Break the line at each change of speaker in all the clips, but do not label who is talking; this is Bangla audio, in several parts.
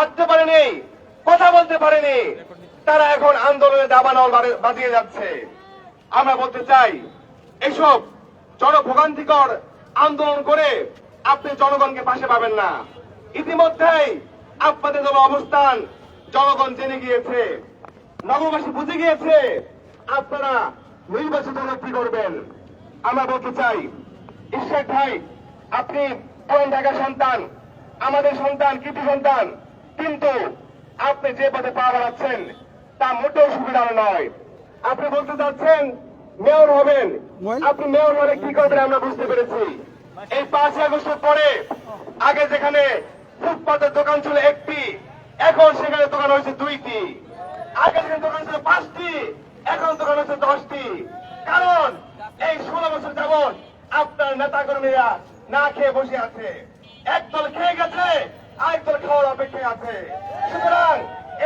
হাঁটতে পারেনি, কথা বলতে পারেনি। তারা এখন আন্দোলনে দাবানল বাজিয়ে যাচ্ছে। আমরা বলতে চাই, এসব জনভোগান্তিকর আন্দোলন করে আপনি জনগণকে পাশে পাবেন না। ইতিমধ্যেই আপনাদের দল অবস্থান জনগণ জেনে গিয়েছে, নগরবাসী বুঝে গিয়েছে। আপনারা নির্বাচিত কি করবেন? আমরা বলতে চাই ঈশ্বর ভাই, আপনি পুরান ঢাকা সন্তান? আমাদের সন্তান কৃতি সন্তান? কিন্তু আপনি যে পথে পা বাড়াচ্ছেন তা মোটেও সুবিধার নয়। আপনি বলতে চাচ্ছেন মেয়র হবেন। আপনি মেয়র হলে কি করবেন আমরা বুঝতে পেরেছি। এই পাঁচই আগস্টের পরে আগে যেখানে ফুটপাতের দোকান ছিল একটি এখন সেখানে দোকান হয়েছে দুইটি। আগে যেখানে দোকান ছিল পাঁচটি এখন দোকান হচ্ছে দশটি। কারণ এই ষোলো বছর যাবৎ আপনার নেতা কর্মীরা না খেয়ে বসে আছে। একদল খেয়ে গেছে আরেকদল খাওয়ার অপেক্ষায় আছে। সুতরাং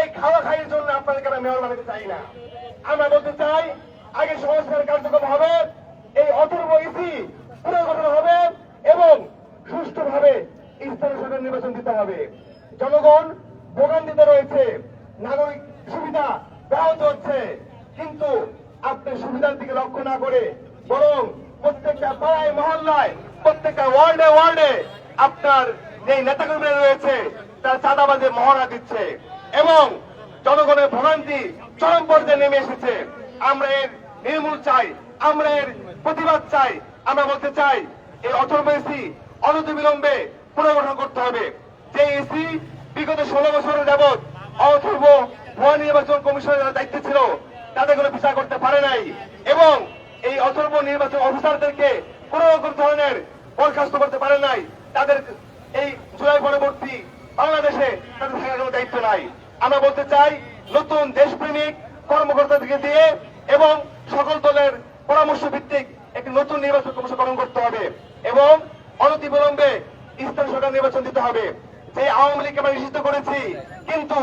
এই খাওয়া খাইয়ের জন্য আপনাদেরকে আমরা মেয়র বানাতে চাই না। আমরা বলতে চাই, আগে সংস্কার কার্যক্রম হবে, এই অথর্ব ইসি পুনর্গঠন হবে এবং সুষ্ঠুভাবে স্থানীয় সরকার নির্বাচন দিতে হবে। জনগণ ভোগান্তিতে রয়েছে, নাগরিক সুবিধা ব্যাহত হচ্ছে, কিন্তু আপনি সুবিধার দিকে লক্ষ্য না করে বরং প্রত্যেকটা পাড়ায়, মহল্লায়, প্রত্যেকটা ওয়ার্ডে ওয়ার্ডে আপনার যে নেতাকর্মীরা রয়েছে, তারা চাঁদাবাজে মহড়া দিচ্ছে এবং জনগণের ভোগান্তি চরম পর্যায়ে নেমে এসেছে। আমরা এর নির্মূল চাই, আমরা এর প্রতিবাদ চাই, আমরা বলতে চাই, এই অথর্ব এসি অনতি বিলম্বে পুনর্গঠন করতে হবে। যে এসি বিগত ষোলো বছর যাবৎ অথর্ব ভুয়া নির্বাচন কমিশনের যারা দায়িত্বে ছিল, তাদের কোনো বিচার করতে পারে নাই এবং এই অথর্ব নির্বাচন অফিসারদেরকে কোনো রকম ধরনের বরখাস্ত করতে পারে নাই। তাদের এই জুলাই পরবর্তী বাংলাদেশে দায়িত্ব নাই। আমরা বলতে চাই, নতুন দেশপ্রেমিক কর্মকর্তাদেরকে দিয়ে এবং সকল দলের পরামর্শ ভিত্তিক একটি নতুন নির্বাচন কমিশন গঠন করতে হবে এবং অনতি বিলম্বে স্থানীয় সরকার নির্বাচন দিতে হবে। যে আওয়ামী লীগকে আমরা নিষিদ্ধ করেছি, কিন্তু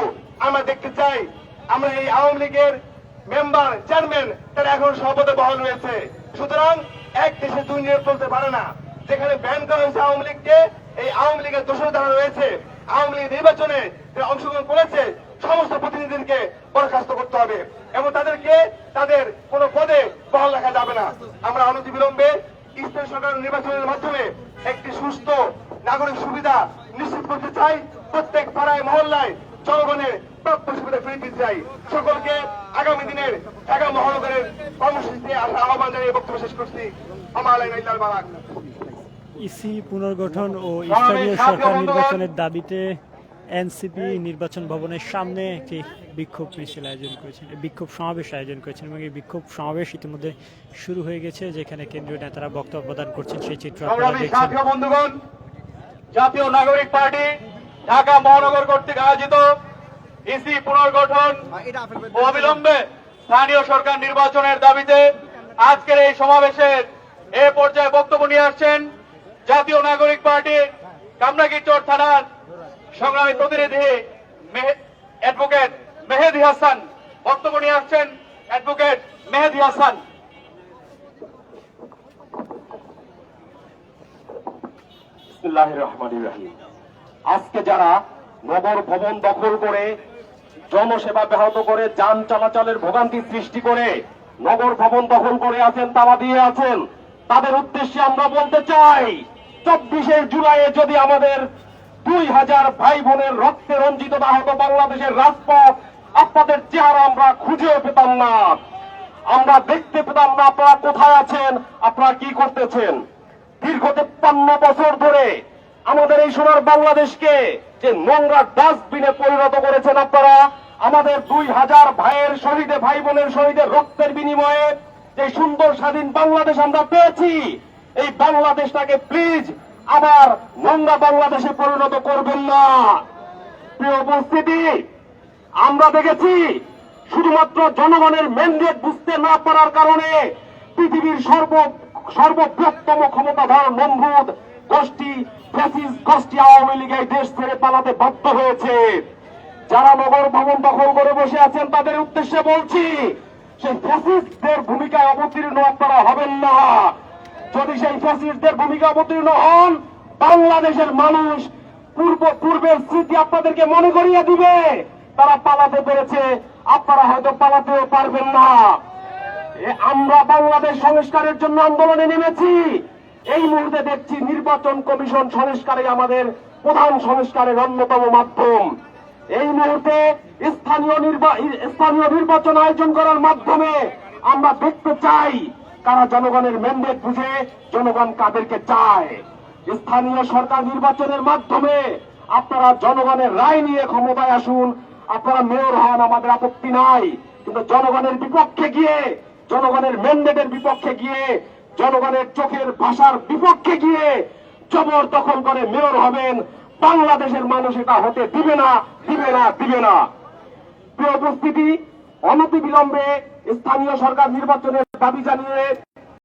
আমরা দেখতে চাই, আমরা এই আওয়ামী লীগের মেম্বার, চেয়ারম্যান, তারা এখন সভাপতি বহাল রয়েছে। সুতরাং এক দেশে দুই নিয়োগ চলতে পারে না। যেখানে ব্যান করা হয়েছে আওয়ামী লীগকে এই আওয়ামী লীগের দোষর যারা রয়েছে। আওয়ামী লীগ নির্বাচনে যারা অংশগ্রহণ করেছে, সমস্ত প্রতিনিধিদেরকে বরখাস্ত করতে হবে। এবং তাদেরকে তাদের কোনো পদে বহাল রাখা যাবে না। আমরা অনতিবিলম্বে স্থানীয় সরকার নির্বাচনের মাধ্যমে একটি সুস্থ নাগরিক সুবিধা নিশ্চিত করতে চাই। প্রত্যেক পাড়ায়, মহল্লায় জনগণের প্রাপ্য সুবিধা ফিরে দিতে চাই। সকলকে আগামী দিনের ঢাকা মহানগরের কর্মসূচিতে আসা আহ্বান জানিয়ে বক্তব্য শেষ করছি। আমার আলাই বারাক
ইসি পুনর্গঠন ও স্থানীয় সরকার নির্বাচনের দাবিতে এনসিপি নির্বাচন ভবনের সামনে একটি বিক্ষোভ মিছিল আয়োজন করেছেন বিক্ষোভ সমাবেশ আয়োজন করেছেন এবং এই বিক্ষোভ সমাবেশ ইতিমধ্যে শুরু হয়ে গেছে যেখানে কেন্দ্রীয় নেতারা বক্তব্য প্রদান করছেন সেই চিত্র আপনারা দেখছেন।
বন্ধুগণ জাতীয় নাগরিক পার্টি ঢাকা মহানগর কর্তৃক আয়োজিত ইসি পুনর্গঠন অবিলম্বে স্থানীয় সরকার নির্বাচনের দাবিতে আজকের এই সমাবেশের এ পর্যায়ে বক্তব্য নিয়ে আসছেন জাতীয় নাগরিক পার্টির কামরাগীরচর থানার সংগ্রামী প্রতিনিধি অ্যাডভোকেট মেহেদি হাসান। বক্তব্য নিয়ে আসছেন অ্যাডভোকেট মেহেদি হাসান। আজকে যারা নগর ভবন দখল করে, জনসেবা ব্যাহত করে, যান চলাচলের ভোগান্তি সৃষ্টি করে, নগর ভবন দখল করে আছেন তালা দিয়ে আছেন, তাদের উদ্দেশ্যে আমরা বলতে চাই চব্বিশে জুলাইয়ে যদি আমাদের দুই হাজার ভাই বোনের রক্তে রঞ্জিত না হতো বাংলাদেশের রাজপথ, আপনাদের চেহারা আমরা খুঁজেও পেতাম না। আমরা দেখতে পেতাম না আপনারা কোথায় আছেন, আপনারা কি করতেছেন। দীর্ঘ তেপ্পান্ন বছর ধরে আমাদের এই সোনার বাংলাদেশকে যে নোংরা ডাস্টবিনে পরিণত করেছেন আপনারা, আমাদের দুই হাজার ভাইয়ের শহীদে ভাই বোনের শহীদের রক্তের বিনিময়ে যে সুন্দর স্বাধীন বাংলাদেশ আমরা পেয়েছি এই বাংলাদেশটাকে প্লিজ আবার নোংরা বাংলাদেশে পরিণত করবেন না। প্রিয় উপস্থিতি, আমরা দেখেছি শুধুমাত্র জনগণের ম্যান্ডেট বুঝতে না পারার কারণে পৃথিবীর সর্ব, সর্ববৃহত্তম ক্ষমতাধর নমরুদ গোষ্ঠী ফ্যাসিস গোষ্ঠী আওয়ামী লীগ এই দেশ ছেড়ে পালাতে বাধ্য হয়েছে। যারা নগর ভবন দখল করে বসে আছেন, তাদের উদ্দেশ্যে বলছি, সেই ফ্যাসিস্টদের ভূমিকায় অবতীর্ণ আপনারা হবেন না। যদি সেই ফ্যাসিস্টদের ভূমিকা অবতীর্ণ হন, বাংলাদেশের মানুষ
পূর্ব পূর্বের স্মৃতি আপনাদেরকে মনে করিয়ে দিবে। তারা পালাতে পেরেছে, আপনারা হয়তো পালাতেও পারবেন না। আমরা বাংলাদেশ সংস্কারের জন্য আন্দোলনে নেমেছি। এই মুহূর্তে দেখছি নির্বাচন কমিশন সংস্কারে আমাদের প্রধান সংস্কারের অন্যতম মাধ্যম। এই মুহূর্তে স্থানীয় স্থানীয় নির্বাচন আয়োজন করার মাধ্যমে আমরা দেখতে চাই কারা জনগণের ম্যান্ডেট বুঝে জনগণ কাদেরকে চায়। স্থানীয় সরকার নির্বাচনের মাধ্যমে আপনারা জনগণের রায় নিয়ে ক্ষমতায় আসুন। আপনারা মেয়র হন, আমাদের আপত্তি নাই। কিন্তু জনগণের বিপক্ষে গিয়ে, জনগণের ম্যান্ডেটের বিপক্ষে গিয়ে, জনগণের চোখের ভাষার বিপক্ষে গিয়ে জবর দখল করে মেয়র হবেন। বাংলাদেশের মানুষ এটা হতে দিবে না দিবে না দিবে না। প্রিয় উপস্থিতি অনতি বিলম্বে স্থানীয় সরকার নির্বাচনের দাবি জানিয়ে